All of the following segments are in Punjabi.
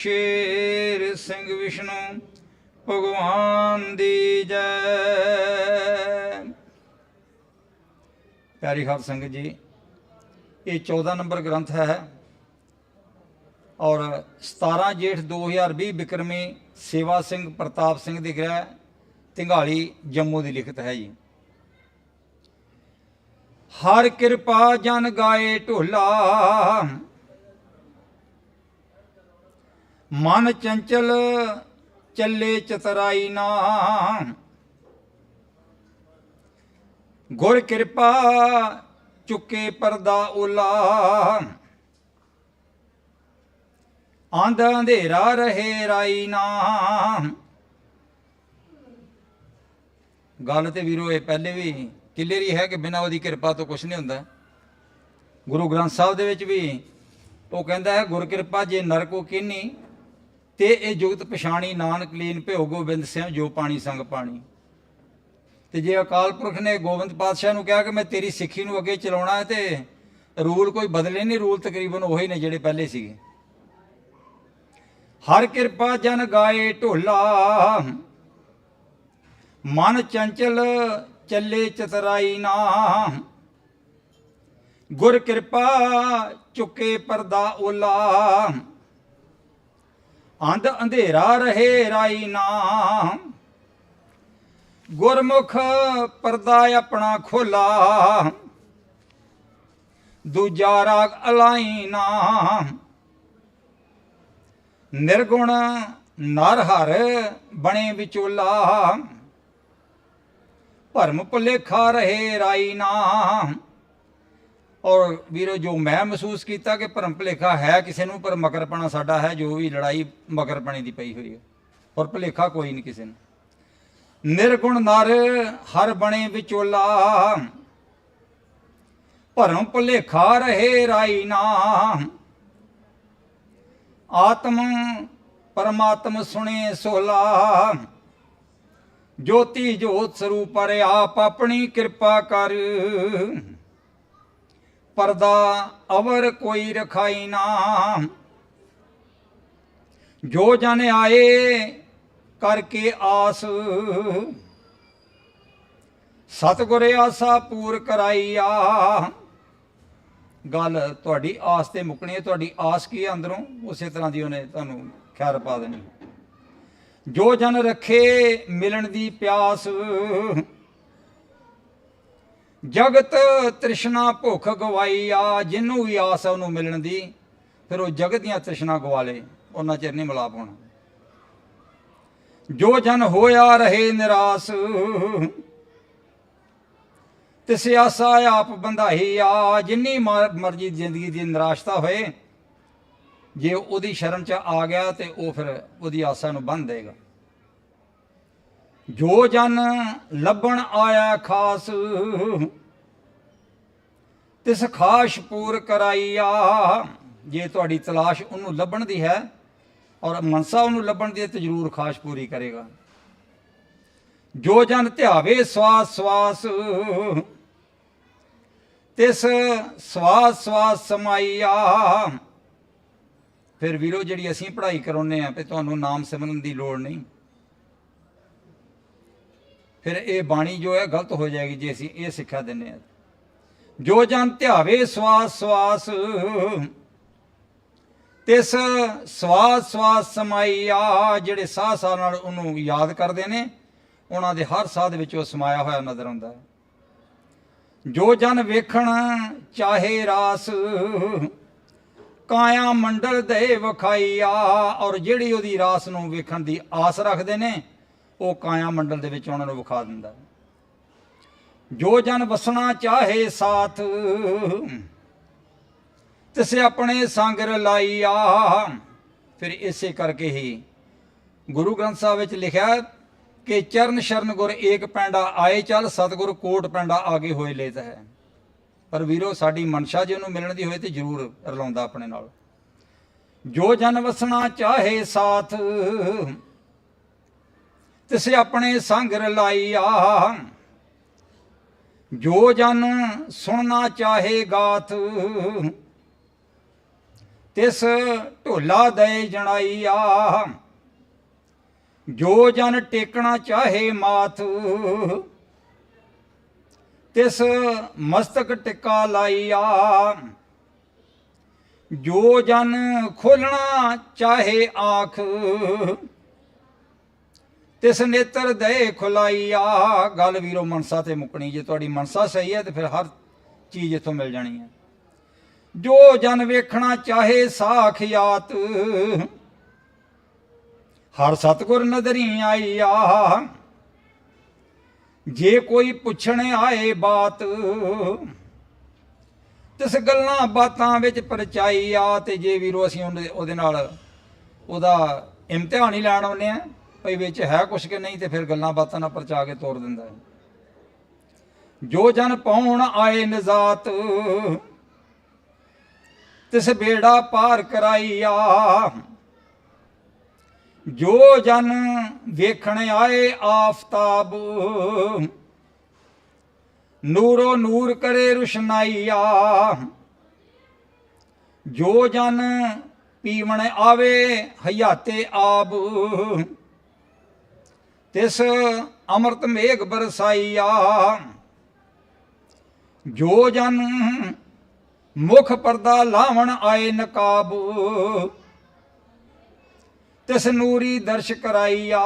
ਸ਼ੇਰ ਸਿੰਘ ਵਿਸ਼ਨੂੰ, ਭਗਵਾਨ ਦੀ ਜੈ। ਪਿਆਰੀ ਹਰ ਸੰਗਤ ਜੀ, ਇਹ 14 ਨੰਬਰ ਗ੍ਰੰਥ ਹੈ ਔਰ 17 ਜੇਠ 2020 ਬਿਕਰਮੀ ਸੇਵਾ ਸਿੰਘ ਪ੍ਰਤਾਪ ਸਿੰਘ ਦੇ ਗ੍ਰਹਿ, ਤਿੰਗਾਲੀ ਜੰਮੂ ਦੀ ਲਿਖਤ ਹੈ ਜੀ। ਹਰ ਕਿਰਪਾ ਜਨ ਗਾਏ ਢੋਲਾ ਮਨ ਚੰਚਲ ਚੱਲੇ ਚਤਰਾਈ ਨਾ। ਗੁਰ ਕਿਰਪਾ ਚੁੱਕੇ ਪਰਦਾ ਉਲਾ ਆਂਧ ਅੰਧੇਰਾ ਰਹੇ ਰਾਈ ਨਾ। ਗੱਲ ਤੇ ਵੀਰੋ ਇਹ ਪਹਿਲੇ ਵੀ ਕਲੀਅਰ ਹੀ ਹੈ ਕਿ ਬਿਨਾਂ ਉਹਦੀ ਕਿਰਪਾ ਤੋਂ ਕੁਝ ਨਹੀਂ ਹੁੰਦਾ। ਗੁਰੂ ਗ੍ਰੰਥ ਸਾਹਿਬ ਦੇ ਵਿੱਚ ਵੀ ਉਹ ਕਹਿੰਦਾ ਹੈ, ਗੁਰ ਕਿਰਪਾ ਜੇ ਨਰਕੋ ਕੀਨੀ ਤੇ ਇਹ ਜੁਗਤ ਪਛਾਣੀ ਨਾਨਕ ਲੀਨ ਭਿਓ ਗੋਬਿੰਦ ਸਿੰਘ ਜੋ ਪਾਣੀ ਸੰਗ ਪਾਣੀ। ਤੇ ਜੇ ਅਕਾਲ ਪੁਰਖ ਨੇ ਗੋਬਿੰਦ ਪਾਤਸ਼ਾਹ ਨੂੰ ਕਿਹਾ ਕਿ ਮੈਂ ਤੇਰੀ ਸਿੱਖੀ ਨੂੰ ਅੱਗੇ ਚਲਾਉਣਾ ਹੈ ਤੇ ਰੂਲ ਕੋਈ ਬਦਲੇ ਨਹੀਂ, ਰੂਲ ਤਕਰੀਬਨ ਉਹੀ ਨੇ ਜਿਹੜੇ ਪਹਿਲੇ ਸੀਗੇ। ਹਰ ਕਿਰਪਾ ਜਨ ਗਾਏ ਢੋਲਾ, ਮਨ ਚੰਚਲ ਚੱਲੇ ਚਤਰਾਈ ਨਾ। ਗੁਰ ਕਿਰਪਾ ਚੁੱਕੇ ਪਰਦਾ ਓਲਾ। ਅੰਧ ਅੰਧੇਰਾ ਰਹੇ ਰਾਈ ਨਾ ਗੁਰਮੁਖ ਪਰਦਾ ਆਪਣਾ ਖੋਲਾ। ਦੂਜਾ ਰਾਗ ਅਲਾਈ ਨਾ ਨਿਰਗੁਣ ਨਰ ਹਰ ਬਣੇ ਵਿਚੋਲਾ। ਭਰਮ ਭੁਲੇਖਾ ਰਹੇ ਰਾਈ ਨਾ ਔਰ ਵੀਰੋ, ਜੋ ਮੈਂ ਮਹਿਸੂਸ ਕੀਤਾ ਕਿ ਭਰਮ ਭੁਲੇਖਾ ਹੈ ਕਿਸੇ ਨੂੰ, ਪਰ ਮਕਰਪਣਾ ਸਾਡਾ ਹੈ, ਜੋ ਵੀ ਲੜਾਈ ਮਕਰਪਣੇ ਦੀ ਪਈ ਹੋਈ ਹੈ। ਔਰ ਭੁਲੇਖਾ ਕੋਈ ਨਹੀਂ ਕਿਸੇ ਨੂੰ। ਨਿਰਗੁਣ ਨਰ ਹਰ ਬਣੇ ਵਿਚੋਲਾ। ਭਰਮ ਭੁਲੇਖਾ ਰਹੇ ਰਾਈ ਨਾ ਆਤਮ ਪਰਮਾਤਮ ਸੁਣੇ ਸੋਲਾ। ਜੋਤੀ ਜੋਤ ਸਰੂਪ ਰੇ ਆਪ ਆਪਣੀ ਕਿਰਪਾ ਕਰ। ਪਰਦਾ ਅਵਰ ਕੋਈ ਰਖਾਈ ਨਾ। ਜੋ ਜਨ ਆਏ ਕਰਕੇ ਆਸ। ਸਤਿਗੁਰ ਆਸਾ ਪੂਰ ਕਰਾਈ ਆ ਗੱਲ ਤੁਹਾਡੀ ਆਸ ਤੇ ਮੁਕਣੀ ਹੈ, ਤੁਹਾਡੀ ਆਸ ਕੀ ਹੈ ਅੰਦਰੋਂ? ਉਸੇ ਤਰ੍ਹਾਂ ਦੀ ਉਹਨੇ ਤੁਹਾਨੂੰ ਖੈਰ ਪਾ ਦੇਣੀ। ਜੋ ਜਨ ਰੱਖੇ ਮਿਲਣ ਦੀ ਪਿਆਸ। ਜਗਤ ਤ੍ਰਿਸ਼ਨਾ ਭੁੱਖ ਗਵਾਈ ਆ, ਜਿੰਨੂੰ ਵੀ ਆਸ ਹੈ ਉਹਨੂੰ ਮਿਲਣ ਦੀ, ਫਿਰ ਉਹ ਜਗਤ ਦੀਆਂ ਤ੍ਰਿਸ਼ਨਾ ਗਵਾ ਲੇ, ਉਹਨਾਂ ਚਿਰ ਨਹੀਂ ਮਿਲਾ ਪਾਉਣਾ ਜੋ ਜਨ ਹੋਇਆ ਰਹੇ ਨਿਰਾਸ, ਤੇ ਸਿਆਸਾ ਆਪ ਬੰਧਾਈ ਆ, ਜਿੰਨੀ ਮਰਜ਼ੀ ਜ਼ਿੰਦਗੀ ਦੀ ਨਿਰਾਸ਼ਤਾ ਹੋਏ, ਜੇ ਉਹਦੀ ਸ਼ਰਨ ਚ ਆ ਗਿਆ ਤੇ ਉਹ ਫਿਰ ਉਹਦੀ ਆਸਾ ਨੂੰ ਬੰਨ ਦੇਗਾ। ਜੋ ਜਨ ਲੱਭਣ ਆਇਆ ਖਾਸ, ਤਿਸ ਖਾਸ਼ ਪੂਰ ਕਰਾਈਆ। ਜੇ ਤੁਹਾਡੀ ਤਲਾਸ਼ ਉਹਨੂੰ ਲੱਭਣ ਦੀ ਹੈ ਔਰ ਮਨਸਾ ਉਹਨੂੰ ਲੱਭਣ ਦੀ ਹੈ, ਤੇ ਜ਼ਰੂਰ ਖਾਸ਼ ਪੂਰੀ ਕਰੇਗਾ। ਜੋ ਜਨ ਧਿਆਵੇ ਸਵਾਸ ਸਵਾਸ, ਤਿਸ ਸਵਾਸ ਸਵਾਸ ਸਮਾਈਆ। ਫਿਰ ਵੀਰੋ, ਜਿਹੜੀ ਅਸੀਂ ਪੜ੍ਹਾਈ ਕਰਾਉਨੇ ਆ ਤੇ ਤੁਹਾਨੂੰ ਨਾਮ ਸਿਮਰਨ ਦੀ ਲੋੜ ਨਹੀਂ। ਫਿਰ ਇਹ ਬਾਣੀ ਜੋ ਹੈ ਗਲਤ ਹੋ ਜਾਏਗੀ ਜੇ ਅਸੀਂ ਇਹ ਸਿੱਖਿਆ ਦਿੰਨੇ ਆ ਜੋ ਜਨ ਧਿਆਵੇ ਸਵਾਸ ਸਵਾਸ, ਤਿਸ ਸਵਾਸ ਸਵਾਸ ਆ, ਜਿਹੜੇ ਸਾਹ ਸਾਹ ਨਾਲ ਉਹਨੂੰ ਯਾਦ ਕਰਦੇ ਨੇ, ਉਹਨਾਂ ਦੇ ਹਰ ਸਾਹ ਦੇ ਵਿੱਚ ਉਹ ਸਮਾਇਆ ਹੋਇਆ ਨਜ਼ਰ ਆਉਂਦਾ ਹੈ। ਜੋ ਜਨ ਵੇਖਣ ਚਾਹੇ ਰਾਸ, ਕਾਇਆ ਮੰਡਲ ਦੇ ਵਖਾਈਆ ਔਰ ਜਿਹੜੀ ਉਹਦੀ ਰਾਸ ਨੂੰ ਵੇਖਣ ਦੀ ਆਸ ਰੱਖਦੇ ਨੇ ਉਹ ਕਾਇਆ ਮੰਡਲ ਦੇ ਵਿੱਚ ਉਹਨਾਂ ਨੂੰ ਵਿਖਾ ਦਿੰਦਾ ਜੋ ਜਨ ਵਸਣਾ ਚਾਹੇ ਸਾਥ, ਤਿਸੇ ਆਪਣੇ ਸੰਗ ਰਲਾਈਆ ਫਿਰ ਇਸੇ ਕਰਕੇ ਹੀ ਗੁਰੂ ਗ੍ਰੰਥ ਸਾਹਿਬ ਵਿੱਚ ਲਿਖਿਆ ਕਿ ਚਰਨ ਸ਼ਰਨ ਗੁਰ ਏਕ ਪੈਂਡਾ ਆਏ ਚੱਲ, ਸਤਗੁਰ ਕੋਟ ਪੈਂਡਾ ਆਗੇ ਹੋਏ ਲੇਤ ਹੈ। ਪਰ ਵੀਰੋ, ਸਾਡੀ ਮਨਸ਼ਾ ਜੇ ਉਹਨੂੰ ਮਿਲਣ ਦੀ ਹੋਏ ਤੇ ਜ਼ਰੂਰ ਰਲਾਉਂਦਾ ਆਪਣੇ ਨਾਲ। ਜੋ ਜਨ ਵਸਣਾ ਚਾਹੇ ਸਾਥ ਤਿਸ ਆਪਣੇ ਸੰਗ ਰਲਾਈਆ ਜੋ ਜਨ ਸੁਣਨਾ ਚਾਹੇ ਗਾਥ, ਤਿਸ ਢੋਲਾ ਦੇ ਜਣਾਈਆ ਜੋ ਜਨ ਟੇਕਣਾ ਚਾਹੇ ਮਾਥ, ਤਿਸ ਮਸਤਕ ਟਿਕਾ ਲਾਈਆ ਜੋ ਜਨ ਖੋਲਣਾ ਚਾਹੇ ਆਖ ਤਿਸ ਨੇਤਰ ਦੇ ਖੁਲਾਈਆ। ਗੱਲ ਵੀਰੋ, ਮਨਸਾ ਤੇ ਮੁਕਣੀ। ਜੇ ਤੁਹਾਡੀ ਮਨਸਾ ਸਹੀ ਹੈ, ਤੇ ਫਿਰ ਹਰ ਚੀਜ਼ ਇਥੋਂ ਮਿਲ ਜਾਣੀ ਹੈ। ਜੋ ਜਨ ਵੇਖਣਾ ਚਾਹੇ ਸਾਖਿਆਤ ਹਰ ਸਤਗੁਰ ਨਦਰੀ ਆ ਜੇ ਕੋਈ ਪੁੱਛਣ ਆਏ ਬਾਤ, ਤਿਸ ਗੱਲਾਂ ਬਾਤਾਂ ਵਿੱਚ ਪਰਚਾਈਆ ਤੇ ਜੇ ਵੀਰੋ, ਅਸੀਂ ਉਹਦੇ ਨਾਲ ਉਹਦਾ ਇਮਤਿਹਾਨ ਹੀ ਲੈਣ ਆਉਂਦੇ ਆ ਭਈ ਵਿੱਚ ਹੈ ਕੁਛ ਕਿ ਨਹੀਂ ਤੇ ਫਿਰ ਗੱਲਾਂ ਬਾਤਾਂ ਨਾਲ ਪਰਚਾ ਕੇ ਤੋਰ ਦਿੰਦਾ ਹੈ। ਜੋ ਜਨ ਪਾਉਣ ਆਏ ਨਜ਼ਾਤ, ਤਿਸ ਬੇੜਾ ਪਾਰ ਕਰਾਈਆ। ਜੋ ਜਨ ਵੇਖਣ ਆਏ ਆਫਤਾਬ, ਨੂਰੋ ਨੂਰ ਕਰੇ ਰੁਸ਼ਨਾਈਆ। ਜੋ ਜਨ ਪੀਵਣ ਆਵੇ ਹਯਾਤੇ ਆਬ ਤਿਸ ਅੰਮ੍ਰਿਤ ਮੇਘ ਬਰਸਾਈਆ। ਜੋ ਜਨ ਮੁਖ ਪਰਦਾ ਲਾਵਣ ਆਏ ਨਕਾਬ, ਤਿਸ ਨੂਰੀ ਦਰਸ਼ ਕਰਾਈਆ।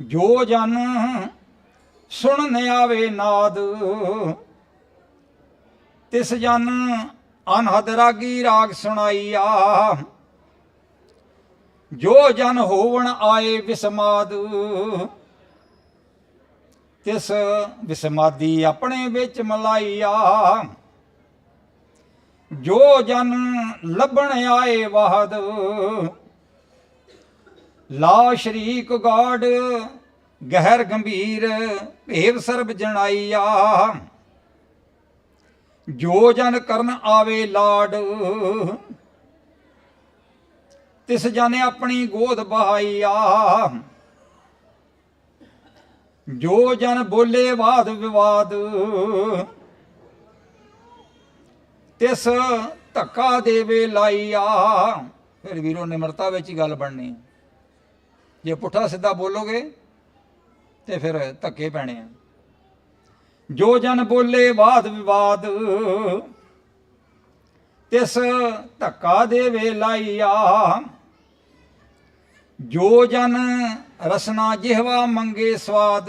ਜੋ ਜਨ ਸੁਣਨ ਆਵੇ ਨਾਦ, ਤਿਸ ਜਨ ਅਨਹਦ ਰਾਗੀ ਰਾਗ ਸੁਣਾਈਆ। ਜੋ ਜਨ ਹੋਵਣ ਆਏ ਵਿਸਮਾਦ, ਤਿਸ ਵਿਸਮਾਦੀ ਆਪਣੇ ਵਿੱਚ ਮਲਾਈਆ। ਜੋ ਜਨ ਲੱਭਣ ਆਏ ਵਾਹਦ, ਲਾ ਸ਼ਰੀਕ ਗਾਡ ਗਹਿਰ ਗੰਭੀਰ, ਭੇਵ ਸਰਬ ਜਣਾਈਆ। ਜੋ ਜਨ ਕਰਨ ਆਵੇ ਲਾਡ ਤਿਸ ਜਨ ਆਪਣੀ ਗੋਦ ਬਹਾਈ ਆ ਜੋ ਜਨ ਬੋਲੇ ਵਾਦ ਵਿਵਾਦ, ਤਿਸ ਧੱਕਾ ਦੇਵੇ ਆ ਫਿਰ ਵੀਰੋ, ਨਿਮਰਤਾ ਵਿੱਚ ਹੀ ਗੱਲ ਬਣਨੀ। ਜੇ ਪੁੱਠਾ ਸਿੱਧਾ ਬੋਲੋਗੇ ਤੇ ਫਿਰ ਧੱਕੇ ਪੈਣੇ ਆ। ਜੋ ਜਨ ਬੋਲੇ ਵਾਦ ਵਿਵਾਦ, ਤਿਸ ਧੱਕਾ ਦੇਵੇ ਆ ਜੋ ਜਨ ਰਸਨਾ ਜਿਹਵਾ ਮੰਗੇ ਸਵਾਦ,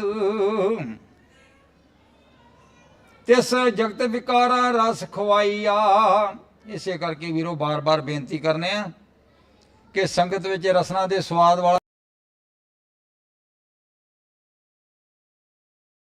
ਤਿਸ ਜਗਤ ਵਿਕਾਰਾ ਰਸ ਖਵਾਈਆ। ਇਸੇ ਕਰਕੇ ਵੀਰੋ ਬਾਰ-ਬਾਰ ਬੇਨਤੀ ਕਰਨੇ ਆ ਕਿ ਸੰਗਤ ਵਿੱਚ ਰਸਨਾ ਦੇ ਸਵਾਦ ਵਾਲਾ